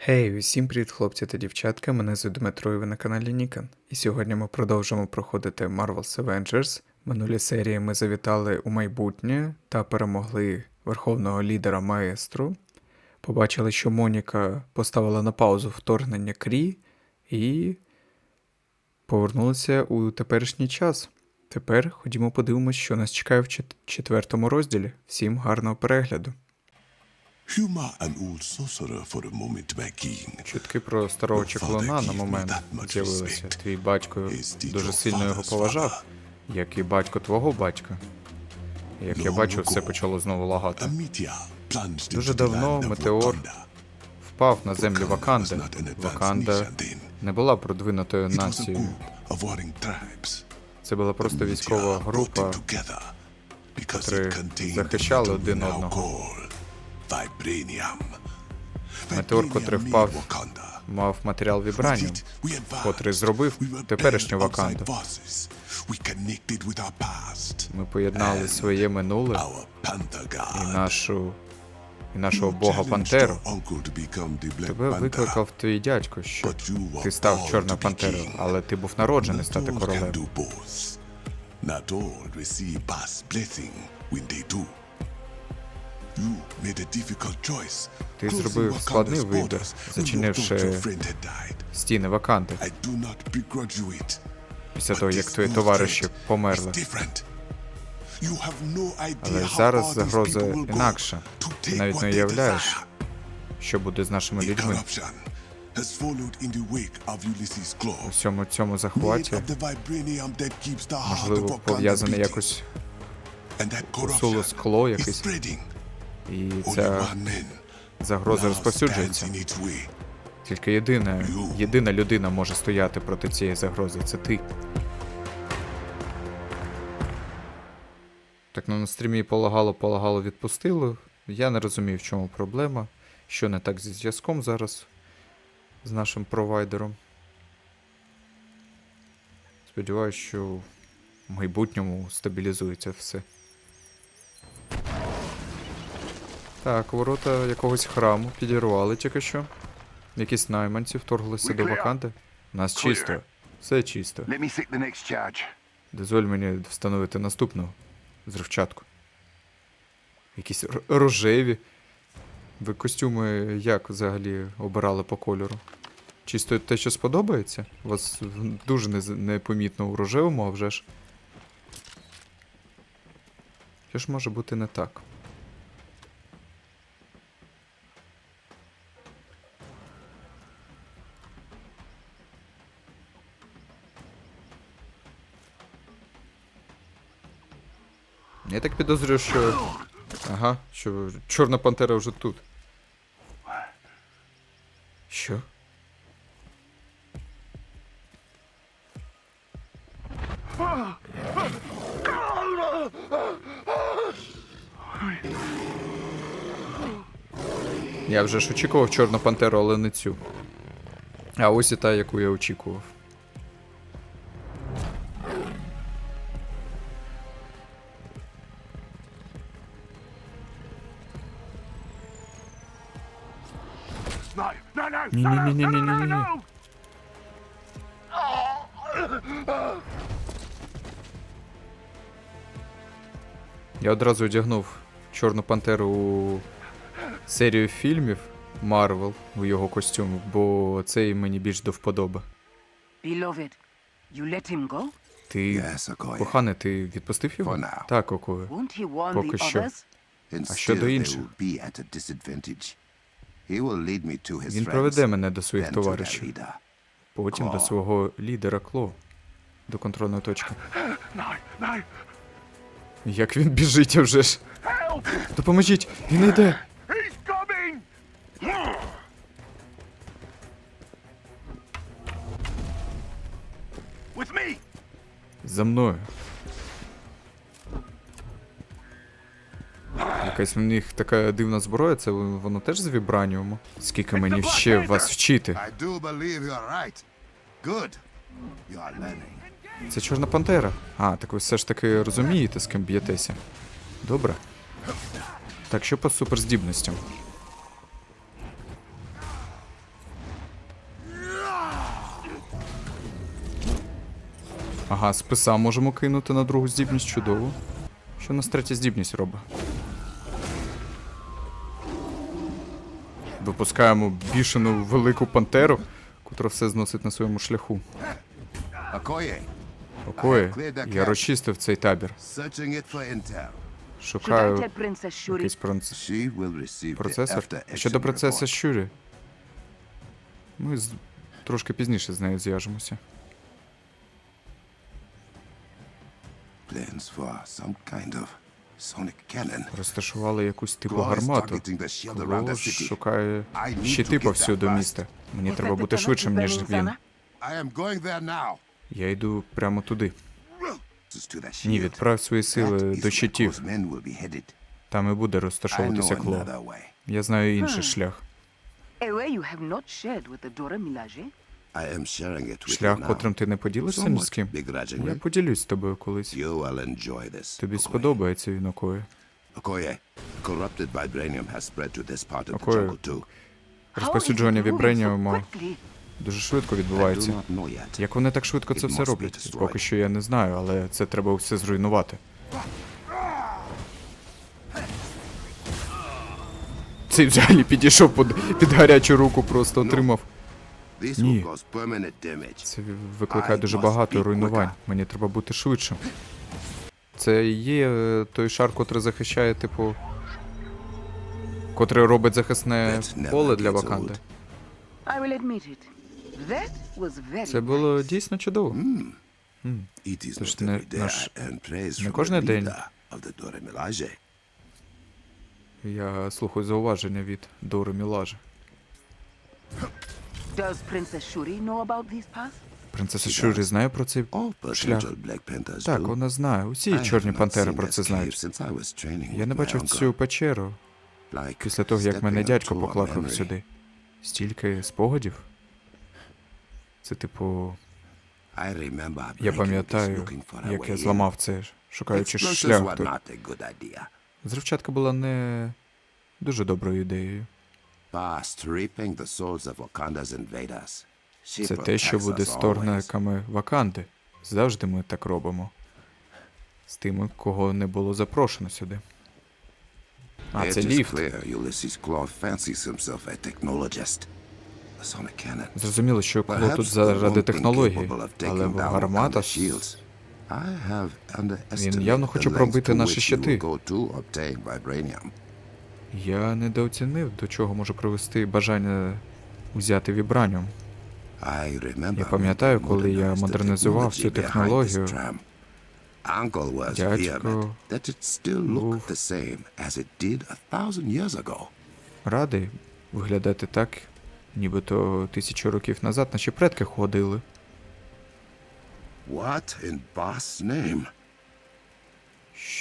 Гей, усім привіт, хлопці та дівчатка. Мене звуть Дмитро і ви на каналі Нікан. І сьогодні ми продовжимо проходити Marvel's Avengers. Минулі серії ми завітали у майбутнє та перемогли верховного лідера Маестру. Побачили, що Моніка поставила на паузу вторгнення Крі і повернулися у теперішній час. Тепер ходімо подивимось, що нас чекає в четвертому розділі. Всім гарного перегляду. Humor an old sorcerer for a moment, king. Чутки про старого чеклуна на момент з'явилися. Твій батько дуже сильно його поважав, як і батько твого батька. Як я бачу, все почало знову лагати. Дуже давно метеор впав на землю Ваканди. advanced Ваканда не була продвинутою нацією. Це була просто військова група. contained захищали один одного. Метеор, котрий впав, мав матеріал вібраніум, котрий зробив теперішню Ваканду. Ми поєднали своє минуле і нашу і нашого бога Пантеру. Тебе викликав твій дядько, що ти став Чорною пантерою, але ти був народжений стати королем. Not all receive past blessing when they do. Ти зробив складний вибір, зачинивши стіни it. після того, як твої товариші померли. Але зараз загроза інакша. Ти навіть не уявляєш, що буде з нашими людьми. У всьому цьому захваті, можливо, beating. якось corruption скло якесь. І ця загроза розповсюджується. Тільки єдина, єдина людина може стояти проти цієї загрози. Це ти. Так ну, на стрімі полагало, полагало, відпустило. Я не розумів, в чому проблема. Що не так зі зв'язком зараз з нашим провайдером. Сподіваюсь, що в майбутньому стабілізується все. Так, ворота якогось храму підірвали тільки що. Якісь найманці вторглися до clear. Ваканди. Нас чисто. Все чисто. Дозволь мені встановити наступну зривчатку. Якісь рожеві. Ви костюми як взагалі обирали по кольору? Чисто те, що сподобається? У вас дуже непомітно у рожевому, а вже ж. Що ж може бути не так? Я так підозрюю, що. Ага, що Чорна пантера вже тут. Що? Я вже ж очікував Чорну пантеру, але не цю. А ось і та, яку я очікував. Ні, ні, ні, ні, ні, no, ні. Я одразу одягнув Чорну пантеру у серію фільмів Марвел у його костюм, бо цей мені більш до вподоби. Beloved, you let him go? Ти, Yes, Okoye. кохане, ти відпустив його? For now. Так, Окою. Won't he warn Поки the що. others? And А still щодо they інших? will be at a disadvantage. Він проведе мене до своїх товаришів, потім до свого лідера Кло. До контрольної точки. No, no. Як він біжить вже ж. Help! Допоможіть! Він йде! За мною. Якась у них така дивна зброя, це воно теж з вібраніуму. Скільки мені ще вас вчити? Це Чорна Пантера. А, так ви все ж таки розумієте, з ким б'єтеся. Добре. Так, що по суперздібностям? Ага, списа можемо кинути на другу здібність чудово. Що у нас третя здібність робить? Випускаємо бішену велику пантеру, котра все зносить на своєму шляху. Окої, я розчистив цей табір. Шукаю якийсь the процесор. Щодо action. Щурі. Ми з... трошки пізніше з нею зв'яжемося. Plans for some kind of. Розташували якусь типу гармату. targeting the shield around the Кло city. шукає щити повсюду міста. Мені треба бути швидшим, ніж він. Я йду прямо туди. Ні, відправ свої сили до щитів. Там і буде розташовуватися know кло. another way. Я знаю інший шлях. Шлях, котрим ти не поділишся ні з ким. Я поділюсь з тобою колись. You will enjoy this. Тобі сподобається він moving so вібреніуму quickly? дуже швидко відбувається. Як вони так швидко це все роблять? Поки що я не знаю, але це треба все зруйнувати. Цей взагалі підійшов під, під гарячу руку, просто отримав. This Ні. will cause permanent damage. Це викликає дуже багато руйнувань. Мені треба бути швидшим. Це і є е, той шар, котрий захищає, типу. Котрий робить захисне поле для Ваканди. Це було дійсно чудово. Тож не- наш- не кожен день. Я слухаю зауваження від Дори Мілажа. Does Princess Shuri know about these paths? Принцеса Шурі знає про цей All шлях. potential Black Panthers Так, вона знає. Усі чорні пантери про це знають. since I was training Я не бачив цю печеру після того, як мене дядько поклав сюди. Стільки спогадів. Це типу, I remember я пам'ятаю, looking for a як way я зламав це, шукаючи шлях. тут. not a good idea. Зривчатка була не дуже доброю ідеєю. Це те, що буде з always. торгниками Ваканди. Завжди ми так робимо. З тими, кого не було запрошено сюди. А, це ліфт. Зрозуміло, що Кло тут заради технології, але гармата. Underestimated явно хоче пробити наші щити. Я недооцінив, до чого може привести бажання взяти вібраніум. Я пам'ятаю, коли я модернізував цю технологію. Дядько був-. Радий виглядати так, нібито тисячу років назад наші предки ходили. What in name?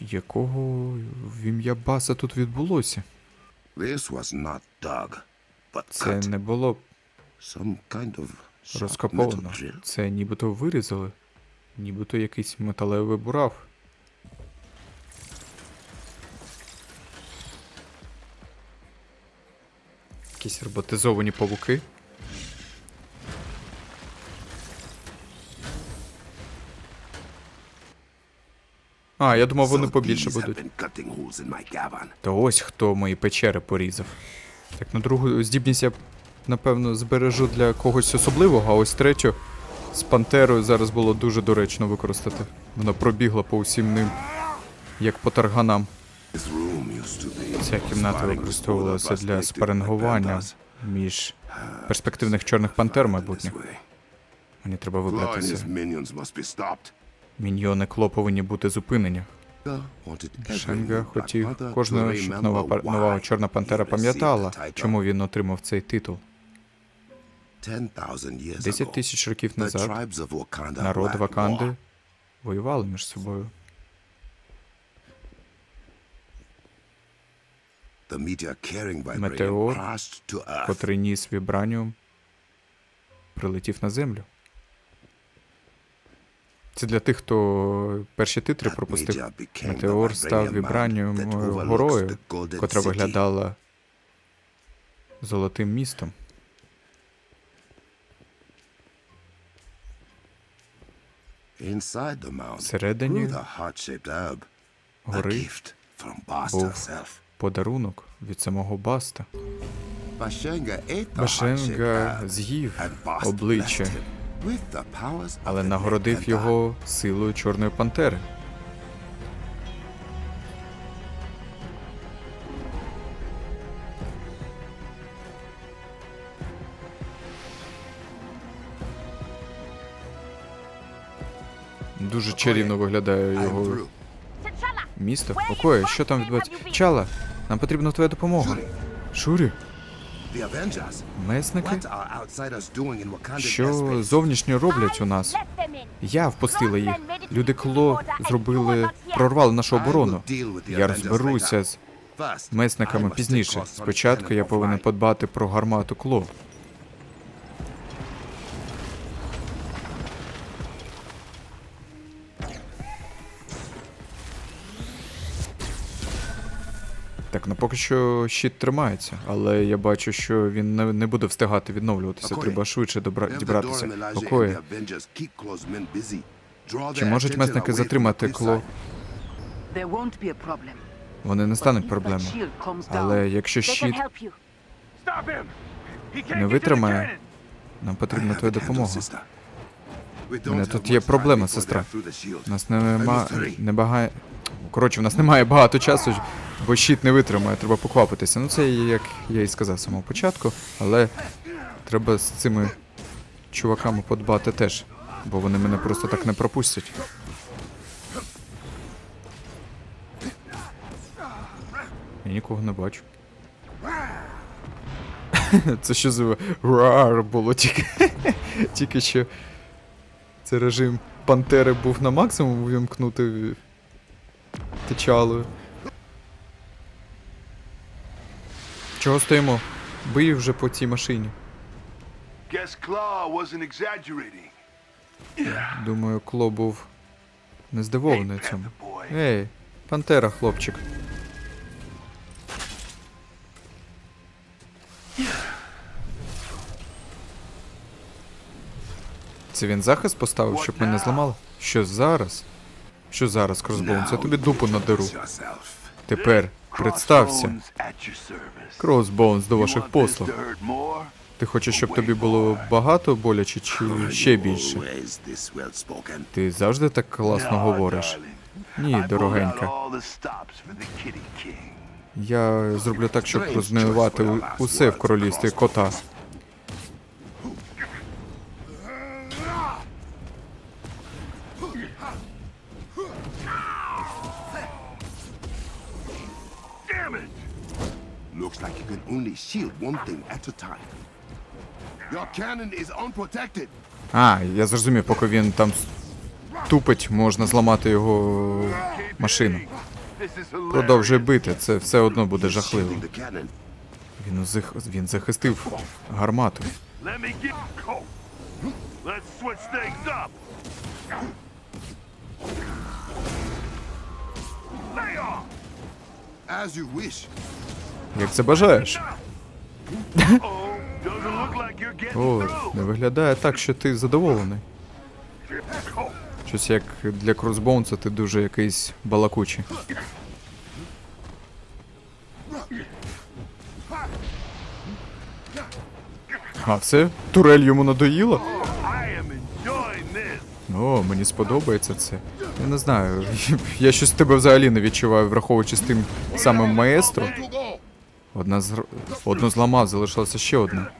Якого в ім'я Баса тут відбулося? This was not dug, but Це cut. не було Some kind of sharp metal розкоповано. drill. Це нібито вирізали. Нібито якийсь металевий бурав. Якісь роботизовані павуки. А, я думав, вони побільше будуть. Та ось хто мої печери порізав. Так, на другу здібність я, напевно, збережу для когось особливого, а ось третю з пантерою зараз було дуже доречно використати. Вона пробігла по усім ним, як по тарганам. Ця кімната використовувалася для спарингування між перспективних чорних пантер майбутніх. Мені треба вибратися. Міньйони клоповинні бути зупинені. Шенга хотів кожного, щоб нова, нова чорна пантера пам'ятала, чому він отримав цей титул. Десять тисяч років назад народ Ваканди воювали між собою. Метеор, котрий ніс вібраніум, прилетів на землю. Це для тих, хто перші титри пропустив. Метеор став overlooks горою, котра виглядала золотим містом. Всередині гори був подарунок від самого Баста. Башенга з'їв обличчя, але нагородив його силою Чорної Пантери. Дуже чарівно виглядає його місто. Окоє, що там відбувається? Чала, нам потрібна твоя допомога. Шурі. Месники? Що зовнішньо роблять у нас? Я впустила їх. Люди Кло зробили, прорвали нашу оборону. Я розберуся з месниками пізніше. Спочатку я повинен подбати про гармату Кло. Поки що щит тримається, але я бачу, що він не, не буде встигати відновлюватися. Окої. Треба швидше добра... Дібратися. Draw чи можуть месники затримати Кло? Вони не стануть проблемою. Але якщо щит не витримає, нам потрібна твоя допомога. don't мене тут є проблема, сестра. У нас нема, не багає. Коротше, у нас немає багато часу, бо щит не витримає, треба поквапитися. Ну це як я і сказав з самого початку, але треба з цими чуваками подбати теж, бо вони мене просто так не пропустять. Я нікого не бачу. Це що за рар було тільки. тільки що. Це режим Пантери був на максимум увімкнути течалою. Чого стоїмо? Бий вже по цій машині. Думаю, Кло був не здивований цьому. Ей, Пантера, хлопчик. Це він захист поставив, щоб мене зламали? Що зараз? Що зараз, Кросбоунс? Я тобі дупу надеру. Тепер представся. Кросбоунс до ваших послуг. Ти хочеш, щоб тобі було багато боляче чи ще більше? Ти завжди так класно говориш. Ні, дорогенька. Я зроблю так, щоб розгнивати усе в королівстві кота. Only shield one thing at a time. Your cannon is unprotected. А, я зрозумів, поки він там тупить, можна зламати його машину. This is hilarious. Продовжуй бити, це все одно буде жахливо. Він, узих... він захистив гармату. As you wish. Як це бажаєш? О, не виглядає так, що ти задоволений. Щось як для Кросбоунса ти дуже якийсь балакучий. А, все? Турель йому надоїла? О, мені сподобається це. Я не знаю. Я щось тебе взагалі не відчуваю, враховуючи з тим самим маестро. Одна з одну зламав, залишилася ще одна.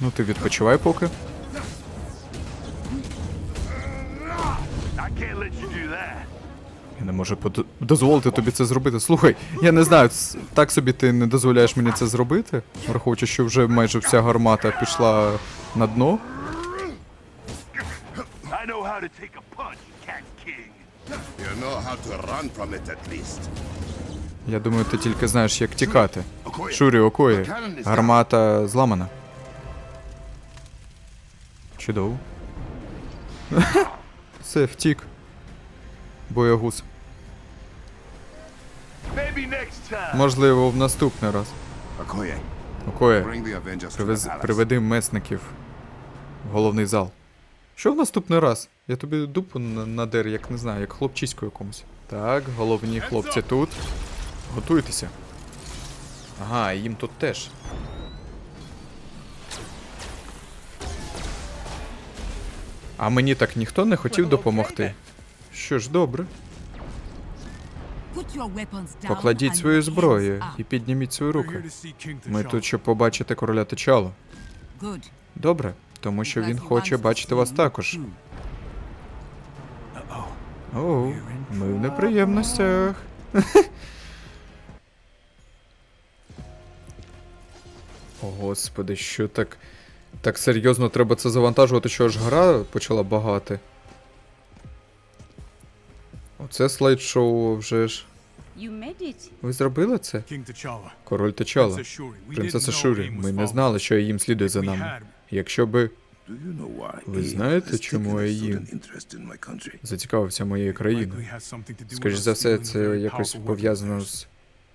Ну ти відпочивай поки. I can't let you do that. Я не можу дозволити тобі це зробити. Слухай, я не знаю, так собі ти не дозволяєш мені це зробити, враховуючи, що вже майже вся гармата пішла на дно. Я думаю, ти тільки знаєш, як тікати. Шурі, окої. Гармата Все, втік. Боягуз. Можливо, в наступний раз. Окоє, привез... приведи месників в головний зал. Що в наступний раз? Я тобі дупу на- надер, як не знаю, як хлопчиську якомусь. Так, головні хлопці тут. Готуйтеся. Ага, їм тут теж. А мені так ніхто не хотів допомогти. Що ж, добре. Покладіть свою зброю і підніміть свої руки. Ми тут, щоб побачити короля Течалу. Добре, тому що він хоче бачити вас також. Оу, ми в неприємностях. О, господи, що так. Так серйозно треба це завантажувати, що аж гра почала багати. Оце слайд-шоу вже ж. Ви зробили це? Король Течала. Принцеса Шурі. Ми не знали, що їм слідує за нами. Якщо би Ви знаєте, чому my country? зацікавився моєю країною. Likely has something to do with Скоріш us за все, це якось пов'язано з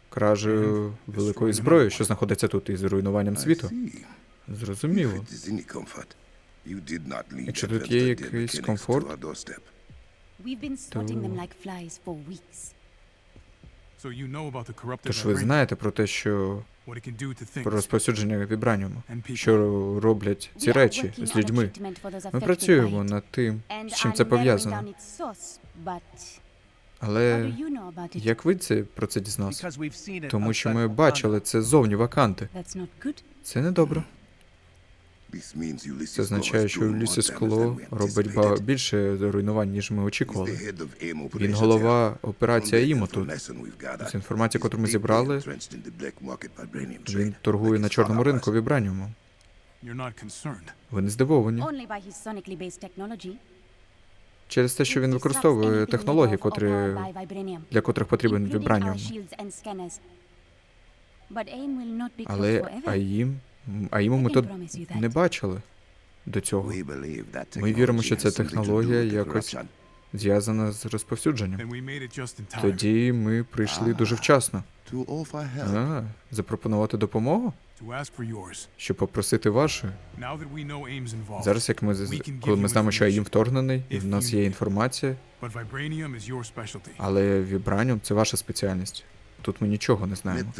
кражею великої зброї, що знаходиться тут, і з руйнуванням світу. Зрозуміло. Якщо that тут є якийсь комфорт, тож ви знаєте про те, що what it can do to things про розповсюдження вібраніуму, and people. що роблять ці речі з людьми. treatment for those Ми працюємо над тим, and з чим це пов'язано. down its source, but how Але do you know about it? як ви це про це дізналися? Because we've seen it Тому що ми бачили це зовні ваканти. That's not good. Це не добре. This means Ulysses Це означає, що Улісіс Кло робить ба- більше руйнувань, ніж ми очікували. Він голова операція the ІМО тут. З інформації, яку ми зібрали, Він торгує на чорному ринку вібраніумом. Ви не здивовані? Через те, що він використовує технології, котрі, для котрих потрібен вібраніум. Але forever. АІМ, АІМу ми тут не бачили до цього. Ми віримо, що ця технологія якось зв'язана з розповсюдженням. Тоді ми прийшли дуже вчасно. А, запропонувати допомогу, щоб попросити вашої. Зараз, як ми коли ми знаємо, що АІМ information. вторгнений, і в нас є інформація, але вібраніум це ваша спеціальність. Тут ми нічого не знаємо.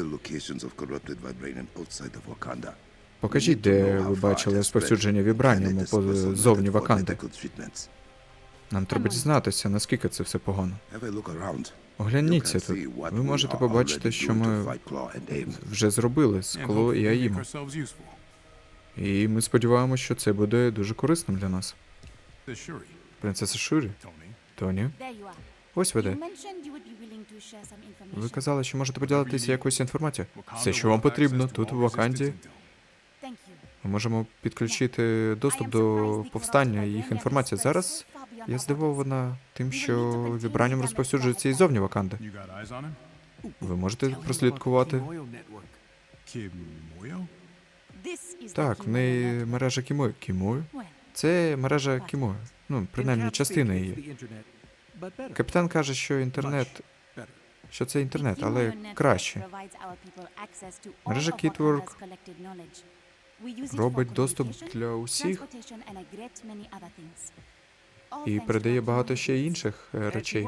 Покажіть, де ви бачили розповсюдження вібраніуму позовні Ваканди. Нам треба дізнатися, наскільки це все погано. Огляніться тут. Ви можете побачити, що ми вже зробили з Кло і useful. І ми сподіваємося, що це буде дуже корисним для нас. Принцеса Шурі, Тоні, ось ви де. Ви казали, що можете поділитися якоюсь інформацією. Все, що вам потрібно тут, в Ваканді. Ми можемо підключити доступ до повстання і їх інформації. Зараз я здивована тим, що вібраніум розповсюджується і зовні Ваканди. Ви можете прослідкувати? Так, в неї мережа Кімою. Кімою? Це мережа Кімою. Ну, принаймні, частина її. Капітан каже, що інтернет, що це інтернет, але краще. Мережа Kitwork робить доступ для усіх і передає багато ще інших е, речей.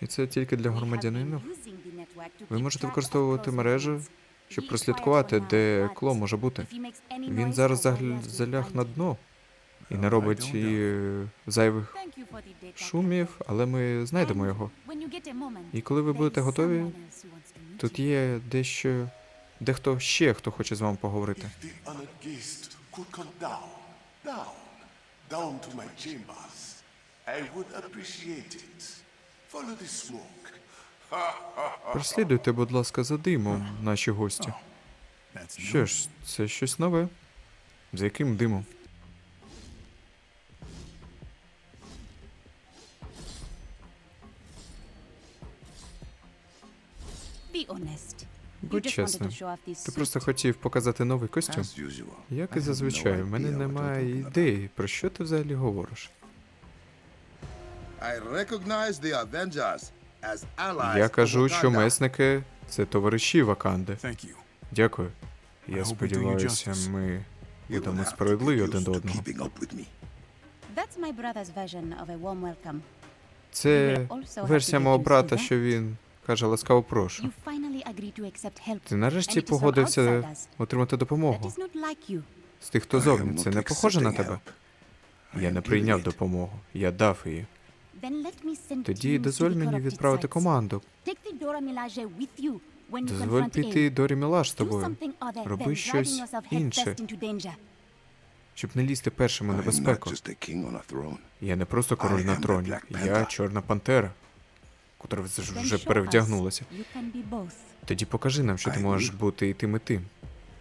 І це тільки для громадянинів. Ви можете використовувати мережу, щоб прослідкувати, де кло може бути. Він зараз заляг на дно і не робить і е, зайвих шумів, але ми знайдемо його. І коли ви будете готові, Тут є дещо, дехто ще, хто хоче з вами поговорити. Прослідуйте, будь ласка, за димом, наші гості. Що ж, це щось нове. За яким димом? Будь чесним. Ти просто хотів показати новий костюм. Як і зазвичай, в мене немає ідеї, про що ти взагалі говориш. Я кажу, що месники це товариші Ваканди. Дякую. Я сподіваюся, ми будемо справедливі один до одного. Це версія мого брата, що він каже ласкаво прошу. Ти нарешті погодився отримати допомогу. З тих, хто зовні, це не похоже на тебе. Я не прийняв допомогу, я дав її. Тоді дозволь мені відправити команду. Дозволь піти. Дорі Мілаш з тобою, Роби щось інше. щоб не лізти першим у небезпеку. Я не просто король на троні, я чорна пантера, котра вже перевдягнулася. Тоді покажи нам, що ти можеш бути і тим, і тим.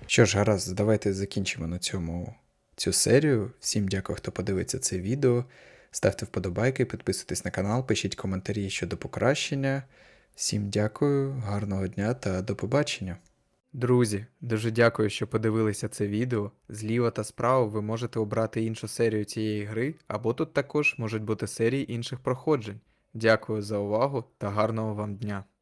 Що ж, гаразд, давайте закінчимо на цьому цю серію. Всім дякую, хто подивиться це відео. Ставте вподобайки, підписуйтесь на канал, пишіть коментарі щодо покращення. Всім дякую, гарного дня та до побачення. Друзі, дуже дякую, що подивилися це відео. Зліва та справа ви можете обрати іншу серію цієї гри, або тут також можуть бути серії інших проходжень. Дякую за увагу та гарного вам дня!